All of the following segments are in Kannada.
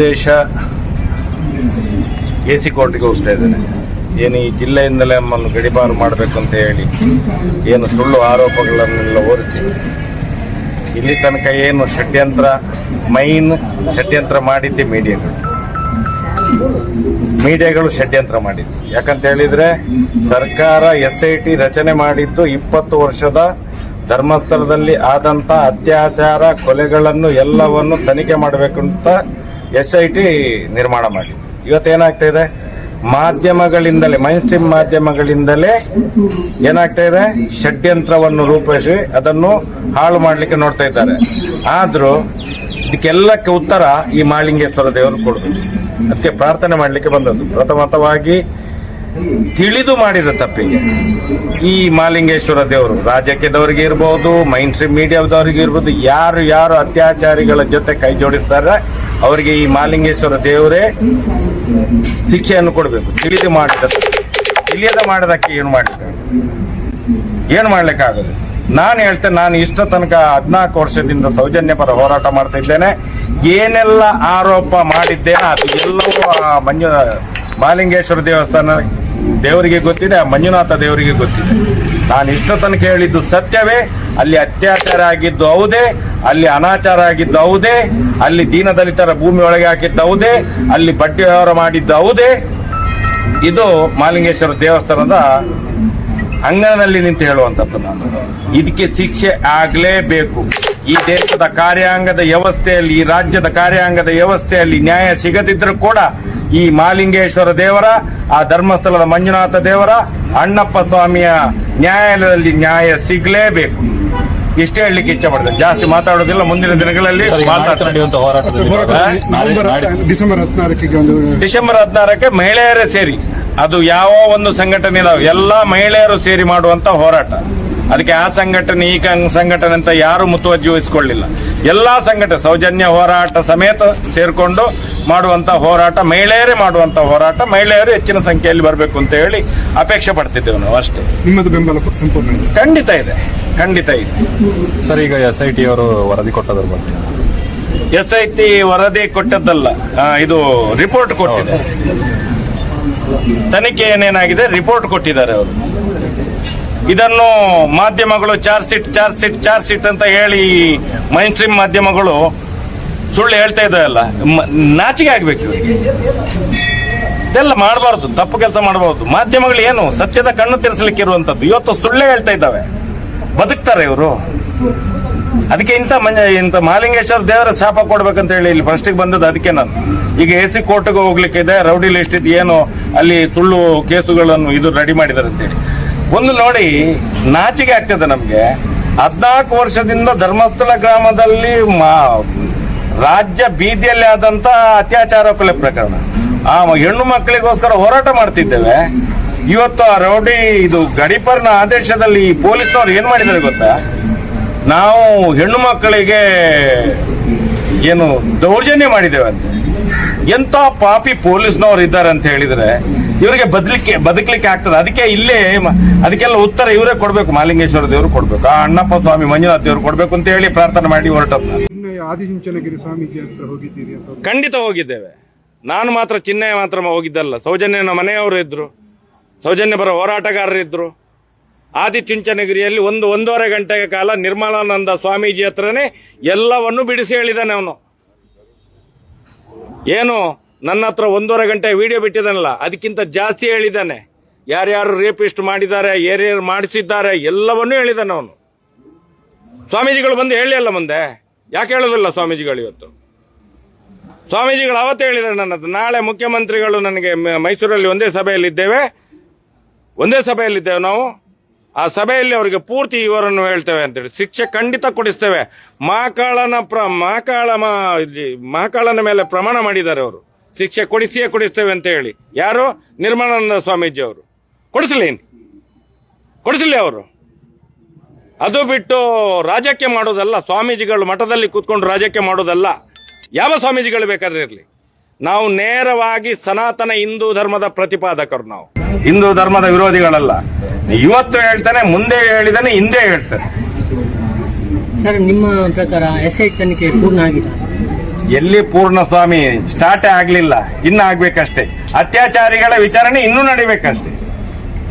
ಉದ್ದೇಶ ಎ ಸಿ ಕೋರ್ಟ್ಗೆ ಹೋಗ್ತಾ ಇದ್ದೇನೆ. ಏನು ಈ ಜಿಲ್ಲೆಯಿಂದಲೇ ನಮ್ಮನ್ನು ಗಡಿಪಾರು ಮಾಡಬೇಕು ಅಂತ ಹೇಳಿ ಏನು ಸುಳ್ಳು ಆರೋಪಗಳನ್ನೆಲ್ಲ ಹೋರಿಸಿ, ಇಲ್ಲಿ ತನಕ ಏನು ಷಡ್ಯಂತ್ರ ಮೈನ್ ಷಡ್ಯಂತ್ರ ಮಾಡಿದ್ದೆ ಮೀಡಿಯಾಗಳು. ಮೀಡಿಯಾಗಳು ಷಡ್ಯಂತ್ರ ಮಾಡಿದ್ದು. ಯಾಕಂತ ಹೇಳಿದ್ರೆ ಸರ್ಕಾರ ಎಸ್ ಐ ಟಿ ರಚನೆ ಮಾಡಿದ್ದು ಇಪ್ಪತ್ತು ವರ್ಷದ ಧರ್ಮಸ್ಥಳದಲ್ಲಿ ಆದಂತ ಅತ್ಯಾಚಾರ, ಕೊಲೆಗಳನ್ನು ಎಲ್ಲವನ್ನು ತನಿಖೆ ಮಾಡಬೇಕು ಅಂತ ಎಸ್ ಐ ಟಿ ನಿರ್ಮಾಣ ಮಾಡಿ. ಇವತ್ತೇನಾಗ್ತಾ ಇದೆ? ಮಾಧ್ಯಮಗಳಿಂದಲೇ ಮೈನ್ ಮಾಧ್ಯಮಗಳಿಂದಲೇ ಏನಾಗ್ತಾ ಇದೆ? ಷಡ್ಯಂತ್ರವನ್ನು ರೂಪಿಸಿ ಅದನ್ನು ಹಾಳು ಮಾಡಲಿಕ್ಕೆ ನೋಡ್ತಾ ಇದ್ದಾರೆ. ಆದರೂ ಇದಕ್ಕೆಲ್ಲಕ್ಕೆ ಉತ್ತರ ಈ ಮಾಳಿಂಗೇಶ್ವರ ದೇವರು ಕೊಡುದು. ಅದಕ್ಕೆ ಪ್ರಾರ್ಥನೆ ಮಾಡಲಿಕ್ಕೆ ಬಂದದ್ದು. ಪ್ರಥಮತವಾಗಿ ತಿಳಿದು ಮಾಡಿದ ತಪ್ಪಿಗೆ ಈ ಮಾಲಿಂಗೇಶ್ವರ ದೇವರು ರಾಜಕೀಯದವರಿಗೆ ಇರ್ಬೋದು ಮೈನ್ ಮೀಡಿಯಾದವರಿಗೆ ಇರ್ಬೋದು, ಯಾರು ಯಾರು ಅತ್ಯಾಚಾರಿಗಳ ಜೊತೆ ಕೈ ಜೋಡಿಸ್ತಾರೆ ಅವರಿಗೆ ಈ ಮಾಲಿಂಗೇಶ್ವರ ದೇವರೇ ಶಿಕ್ಷೆಯನ್ನು ಕೊಡಬೇಕು. ತಿಳಿದು ಮಾಡಿದ ತಿಳಿಯದ ಮಾಡದಕ್ಕೆ ಏನು ಮಾಡಲಿಕ್ಕೆ ಏನು ಮಾಡ್ಲಿಕ್ಕಾಗದು? ನಾನು ಹೇಳ್ತೇನೆ ನಾನು ಇಷ್ಟ ತನಕ ಹದಿನಾಲ್ಕು ವರ್ಷದಿಂದ ಸೌಜನ್ಯ ಪರ ಹೋರಾಟ ಮಾಡ್ತಾ ಇದ್ದೇನೆ. ಏನೆಲ್ಲ ಆರೋಪ ಮಾಡಿದ್ದೇನೆ ಅದು ಎಲ್ಲವೂ ಮಂಜು ಮಾಲಿಂಗೇಶ್ವರ ದೇವಸ್ಥಾನ ದೇವರಿಗೆ ಗೊತ್ತಿದೆ, ಆ ಮಂಜುನಾಥ ದೇವರಿಗೆ ಗೊತ್ತಿದೆ. ನಾನು ಇಷ್ಟ ತನಕ ಹೇಳಿದ್ದು ಸತ್ಯವೇ, ಅಲ್ಲಿ ಅತ್ಯಾಚಾರ ಆಗಿದ್ದು ಹೌದೇ, ಅಲ್ಲಿ ಅನಾಚಾರ ಆಗಿದ್ದು ಹೌದೇ, ಅಲ್ಲಿ ದೀನದಲಿತರ ಭೂಮಿ ಒಳಗೆ ಹಾಕಿದ್ದು ಹೌದೇ, ಅಲ್ಲಿ ಬಡ್ಡಿ ವ್ಯವಹಾರ ಮಾಡಿದ್ದು ಹೌದೇ. ಇದು ಮಾಲಿಂಗೇಶ್ವರ ದೇವಸ್ಥಾನದ ಅಂಗನಲ್ಲಿ ನಿಂತು ಹೇಳುವಂಥದ್ದು ನಾನು. ಇದಕ್ಕೆ ಶಿಕ್ಷೆ ಆಗಲೇಬೇಕು. ಈ ದೇಶದ ಕಾರ್ಯಾಂಗದ ವ್ಯವಸ್ಥೆಯಲ್ಲಿ, ಈ ರಾಜ್ಯದ ಕಾರ್ಯಾಂಗದ ವ್ಯವಸ್ಥೆಯಲ್ಲಿ ನ್ಯಾಯ ಸಿಗದಿದ್ರೂ ಕೂಡ ಈ ಮಾಲಿಂಗೇಶ್ವರ ದೇವರ ಆ ಧರ್ಮಸ್ಥಳದ ಮಂಜುನಾಥ ದೇವರ ಅಣ್ಣಪ್ಪ ಸ್ವಾಮಿಯ ನ್ಯಾಯಾಲಯದಲ್ಲಿ ನ್ಯಾಯ ಸಿಗ್ಲೇಬೇಕು. ಇಷ್ಟೇ ಹೇಳಲಿಕ್ಕೆ ಇಚ್ಛೆ ಪಡ್ತೇನೆ ಜಾಸ್ತಿ ಮಾತಾಡೋದಿಲ್ಲ ಮುಂದಿನ ದಿನಗಳಲ್ಲಿ ಡಿಸೆಂಬರ್ ಹದಿನಾರಕ್ಕೆ ಒಂದು ಡಿಸೆಂಬರ್ ಹದಿನಾರಕ್ಕೆ ಮಹಿಳೆಯರೇ ಸೇರಿ ಅದು ಯಾವ ಒಂದು ಸಂಘಟನೆ ಇಲ್ಲ ಎಲ್ಲ ಮಹಿಳೆಯರು ಸೇರಿ ಮಾಡುವಂತ ಹೋರಾಟ. ಅದಕ್ಕೆ ಆ ಸಂಘಟನೆ ಈ ಸಂಘಟನೆ ಅಂತ ಯಾರು ಮುತುವರ್ಜಿ ವಹಿಸಿಕೊಳ್ಳಿಲ್ಲ. ಎಲ್ಲಾ ಸಂಘಟನೆ ಸೌಜನ್ಯ ಹೋರಾಟ ಸಮೇತ ಸೇರ್ಕೊಂಡು ಮಾಡುವಂತ ಹೋರಾಟ ಮಹಿಳೆಯರೇ ಮಾಡುವಂತ ಹೋರಾಟ ಮಹಿಳೆಯರು ಹೆಚ್ಚಿನ ಸಂಖ್ಯೆಯಲ್ಲಿ ಬರಬೇಕು ಅಂತ ಹೇಳಿ ಅಪೇಕ್ಷೆ ಪಡ್ತಿದ್ದೇವೆ ನಾವು ಅಷ್ಟೇ. ನಿಮ್ಮದು ಬೆಂಬಲ ಸಂಪೂರ್ಣ ಖಂಡಿತ ಇದೆ ಖಂಡಿತ ಇದೆ. ಸರ್ ಈಗ ಎಸ್ ಐ ಟಿ ಅವರು ವರದಿ ಕೊಟ್ಟದ್ರ ಬಗ್ಗೆ. ಎಸ್ ಐ ಟಿ ವರದಿ ಕೊಟ್ಟದ್ದಲ್ಲ ಇದು ರಿಪೋರ್ಟ್ ಕೊಟ್ಟಿದೆ. ತನಿಖೆ ಏನೇನಾಗಿದೆ? ರಿಪೋರ್ಟ್ ಕೊಟ್ಟಿದ್ದಾರೆ ಅವರು. ಇದನ್ನು ಮಾಧ್ಯಮಗಳು charge sheet charge sheet charge sheet ಅಂತ ಹೇಳಿ ಮೈನ್ ಸ್ಟ್ರೀಮ್ ಮಾಧ್ಯಮಗಳು ಸುಳ್ಳು ಹೇಳ್ತಾ ಇದ್ದಾರಲ್ಲ ನಾಚಿಕೆ ಆಗ್ಬೇಕು. ಇದೆಲ್ಲ ಮಾಡಬಾರ್ದು, ತಪ್ಪು ಕೆಲಸ ಮಾಡಬಾರ್ದು. ಮಾಧ್ಯಮಗಳು ಏನು ಸತ್ಯದ ಕಣ್ಣು ತಿರ್ಸಲಿಕ್ಕೆ ಇರುವಂತದ್ದು. ಇವತ್ತು ಸುಳ್ಳೇ ಹೇಳ್ತಾ ಇದ್ದಾವೆ. ಬದುಕ್ತಾರೆ ಇವರು. ಅದಕ್ಕೆ ಇಂಥ ಮಂಜ ಇಂಥ ಮಹಾಲಿಂಗೇಶ್ವರ ದೇವರ ಶಾಪ ಕೊಡ್ಬೇಕಂತ ಹೇಳಿ ಇಲ್ಲಿ ಫಸ್ಟಿಗೆ ಬಂದದ್ದು ಅದಕ್ಕೆ ನಾನು. ಈಗ ಎ ಸಿ ಕೋರ್ಟ್ಗೆ ಇದೆ ರೌಡಿ ಲಿಸ್ಟ್ ಇದು ಏನು, ಅಲ್ಲಿ ಸುಳ್ಳು ಕೇಸುಗಳನ್ನು ಇದು ರೆಡಿ ಮಾಡಿದ್ದಾರೆ ಅಂತೇಳಿ ಒಂದು ನೋಡಿ, ನಾಚಿಕೆ ಆಗ್ತದೆ ನಮಗೆ. ಹದಿನಾಲ್ಕು ವರ್ಷದಿಂದ ಧರ್ಮಸ್ಥಳ ಗ್ರಾಮದಲ್ಲಿ ರಾಜ್ಯ ಬೀದಿಯಲ್ಲಿ ಆದಂತ ಅತ್ಯಾಚಾರ ಕೊಲೆ ಪ್ರಕರಣ. ಆ ಹೆಣ್ಣು ಮಕ್ಕಳಿಗೋಸ್ಕರ ಹೋರಾಟ ಮಾಡ್ತಿದ್ದೇವೆ. ಇವತ್ತು ಆ ರೌಡಿ ಇದು ಗಡಿಪರ್ನ ಆದೇಶದಲ್ಲಿ ಪೊಲೀಸ್ನವ್ರು ಏನ್ ಮಾಡಿದ್ದಾರೆ ಗೊತ್ತಾ? ನಾವು ಹೆಣ್ಣು ಮಕ್ಕಳಿಗೆ ಏನು ದೌರ್ಜನ್ಯ ಮಾಡಿದ್ದೇವೆ ಅಂತ. ಎಂತ ಪಾಪಿ ಪೊಲೀಸ್ನವ್ರು ಇದ್ದಾರೆ ಅಂತ ಹೇಳಿದ್ರೆ ಇವರಿಗೆ ಬದಲಿಕ್ಕೆ, ಬದುಕಲಿಕ್ಕೆ ಆಗ್ತದೆ. ಅದಕ್ಕೆ ಇಲ್ಲೇ ಅದಕ್ಕೆಲ್ಲ ಉತ್ತರ ಇವರೇ ಕೊಡ್ಬೇಕು. ಮಾಲಿಂಗೇಶ್ವರ ದೇವರು ಕೊಡ್ಬೇಕು. ಆ ಅಣ್ಣಪ್ಪ ಸ್ವಾಮಿ ಮಂಜುನಾಥ ದೇವರು ಕೊಡ್ಬೇಕು ಅಂತ ಹೇಳಿ ಪ್ರಾರ್ಥನೆ ಮಾಡಿ ಹೊರಟದ್ದು ಆದಿಚುಂಚನಗಿರಿ ಸ್ವಾಮೀಜಿ ಹತ್ರ ಹೋಗಿದ್ದೀರಿ ಖಂಡಿತ ಹೋಗಿದ್ದೇವೆ. ನಾನು ಮಾತ್ರ ಚಿನ್ನಯ ಮಾತ್ರ ಹೋಗಿದ್ದಲ್ಲ. ಸೌಜನ್ಯನ ಮನೆಯವರು ಇದ್ರು. ಸೌಜನ್ಯ ಬರೋ ಹೋರಾಟಗಾರರು ಇದ್ರು. ಆದಿಚುಂಚನಗಿರಿಯಲ್ಲಿ ಒಂದು ಒಂದೂವರೆ ಗಂಟೆ ಕಾಲ ನಿರ್ಮಲಾನಂದ ಸ್ವಾಮೀಜಿ ಹತ್ರನೇ ಎಲ್ಲವನ್ನು ಬಿಡಿಸಿ ಹೇಳಿದ್ದಾನೆ ಅವನು. ಏನು? ನನ್ನ ಹತ್ರ ಒಂದೂವರೆ ಗಂಟೆ ವಿಡಿಯೋ ಬಿಟ್ಟಿದ್ದಾನಲ್ಲ, ಅದಕ್ಕಿಂತ ಜಾಸ್ತಿ ಹೇಳಿದ್ದಾನೆ. ಯಾರ್ಯಾರು ರೇಪಿಸ್ಟ್ ಮಾಡಿದ್ದಾರೆ ಯಾರ್ಯಾರು ಮಾಡಿಸಿದ್ದಾರೆ, ಎಲ್ಲವನ್ನೂ ಹೇಳಿದ್ದಾನೆ ಅವನು. ಸ್ವಾಮೀಜಿಗಳು ಬಂದು ಹೇಳಿ ಅಲ್ಲ ಮುಂದೆ. ಯಾಕೆ ಹೇಳೋದಿಲ್ಲ ಸ್ವಾಮೀಜಿಗಳು ಇವತ್ತು? ಸ್ವಾಮೀಜಿಗಳು ಅವತ್ತು ಹೇಳಿದ್ದಾರೆ ನನ್ನ ನಾಳೆ ಮುಖ್ಯಮಂತ್ರಿಗಳು ನನಗೆ ಮೈಸೂರಲ್ಲಿ ಒಂದೇ ಸಭೆಯಲ್ಲಿದ್ದೇವೆ. ಒಂದೇ ಸಭೆಯಲ್ಲಿದ್ದೇವೆ ನಾವು. ಆ ಸಭೆಯಲ್ಲಿ ಅವರಿಗೆ ಪೂರ್ತಿ ಇವರನ್ನು ಹೇಳ್ತೇವೆ ಅಂತೇಳಿ ಶಿಕ್ಷೆ ಖಂಡಿತ ಕೊಡಿಸ್ತೇವೆ. ಮಾಕಾಳನ ಪ್ರ ಮಾಕಾಳ ಮಾ ಇಲ್ಲಿ ಮೇಲೆ ಪ್ರಮಾಣ ಮಾಡಿದ್ದಾರೆ ಅವರು. ಶಿಕ್ಷೆ ಕೊಡಿಸಿಯೇ ಕೊಡಿಸ್ತೇವೆ ಅಂತ ಹೇಳಿ. ಯಾರು? ನಿರ್ಮಲಾನಂದ ಸ್ವಾಮೀಜಿ ಅವರು. ಕೊಡಿಸಲಿ. ಕೊಡಿಸಲಿ ಅವರು. ಅದು ಬಿಟ್ಟು ರಾಜಕೀಯ ಮಾಡೋದಲ್ಲ ಸ್ವಾಮೀಜಿಗಳು ಮಠದಲ್ಲಿ ಕೂತ್ಕೊಂಡು ರಾಜಕೀಯ ಮಾಡೋದಲ್ಲ. ಯಾವ ಸ್ವಾಮೀಜಿಗಳು ಬೇಕಾದ್ರೆ ಇರಲಿ? ನಾವು ನೇರವಾಗಿ ಸನಾತನ ಹಿಂದೂ ಧರ್ಮದ ಪ್ರತಿಪಾದಕರು ನಾವು. ಹಿಂದೂ ಧರ್ಮದ ವಿರೋಧಿಗಳಲ್ಲ. ಇವತ್ತು ಹೇಳ್ತಾನೆ ಮುಂದೆ ಹೇಳಿದಾನೆ ಹಿಂದೆ ಹೇಳ್ತಾನೆ. ಸರ್ ನಿಮ್ಮ ಪ್ರಕಾರ ಎಸ್ ಐ ತನಿಖೆ ಪೂರ್ಣ ಆಗಿದೆ? ಎಲ್ಲಿ ಪೂರ್ಣ ಸ್ವಾಮಿ? ಸ್ಟಾರ್ಟೇ ಆಗ್ಲಿಲ್ಲ. ಇನ್ನು ಆಗ್ಬೇಕಷ್ಟೇ. ಅತ್ಯಾಚಾರಿಗಳ ವಿಚಾರಣೆ ಇನ್ನೂ ನಡಿಬೇಕಷ್ಟೇ.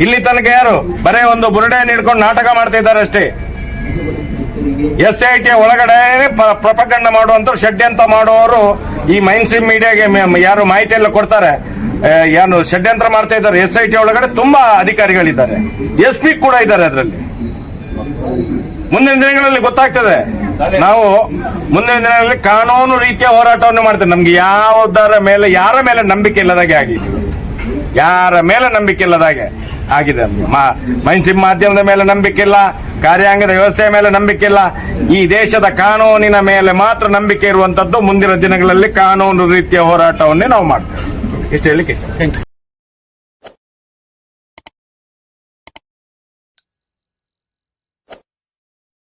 ಇಲ್ಲಿ ತನಕ ಯಾರು? ಬರೇ ಒಂದು ಬುರುಡೆ ನೀಡ್ಕೊಂಡು ನಾಟಕ ಮಾಡ್ತಾ ಇದ್ದಾರೆ ಅಷ್ಟೇ ಎಸ್ ಐ ಟಿ ಒಳಗಡೆ ಪ್ರಪಕಂಡ ಮಾಡುವಂತ ಷಡ್ಯಂತ್ರ ಮಾಡುವವರು ಈ ಮೈನ್ ಸ್ಟ್ರೀಮ್ ಮೀಡಿಯಾಗೆ ಯಾರು ಮಾಹಿತಿ ಎಲ್ಲ ಕೊಡ್ತಾರೆ ಏನು ಷಡ್ಯಂತ್ರ ಮಾಡ್ತಾ ಇದ್ದಾರೆ. ಎಸ್ ಐ ಟಿ ಒಳಗಡೆ ತುಂಬಾ ಅಧಿಕಾರಿಗಳಿದ್ದಾರೆ. ಎಸ್ ಪಿ ಕೂಡ ಇದ್ದಾರೆ ಅದರಲ್ಲಿ. ಮುಂದಿನ ದಿನಗಳಲ್ಲಿ ಗೊತ್ತಾಗ್ತದೆ. ನಾವು ಮುಂದಿನ ದಿನಗಳಲ್ಲಿ ಕಾನೂನು ರೀತಿಯ ಹೋರಾಟವನ್ನು ಮಾಡ್ತೇವೆ. ನಮ್ಗೆ ಯಾವುದರ ಮೇಲೆ, ಯಾರ ಮೇಲೆ ನಂಬಿಕೆ ಇಲ್ಲದಾಗೆ ಆಗಿದೆ ಯಾರ ಮೇಲೆ ನಂಬಿಕೆ ಇಲ್ಲದಾಗೆ. ಆಗಿದೆ ಮಾ- ಮೈನ್ಸಿಮ್ ಮಾಧ್ಯಮದ ಮೇಲೆ ನಂಬಿಕೆ ಇಲ್ಲ, ಕಾರ್ಯಾಂಗದ ವ್ಯವಸ್ಥೆಯ ಮೇಲೆ ನಂಬಿಕೆ ಇಲ್ಲ. ಈ ದೇಶದ ಕಾನೂನಿನ ಮೇಲೆ ಮಾತ್ರ ನಂಬಿಕೆ ಇರುವಂತದ್ದು ಮುಂದಿನ ದಿನಗಳಲ್ಲಿ ಕಾನೂನು ರೀತಿಯ ಹೋರಾಟವನ್ನೇ ನಾವು ಮಾಡ್ತೇವೆ. ಇಷ್ಟು ಹೇಳಿಕೆ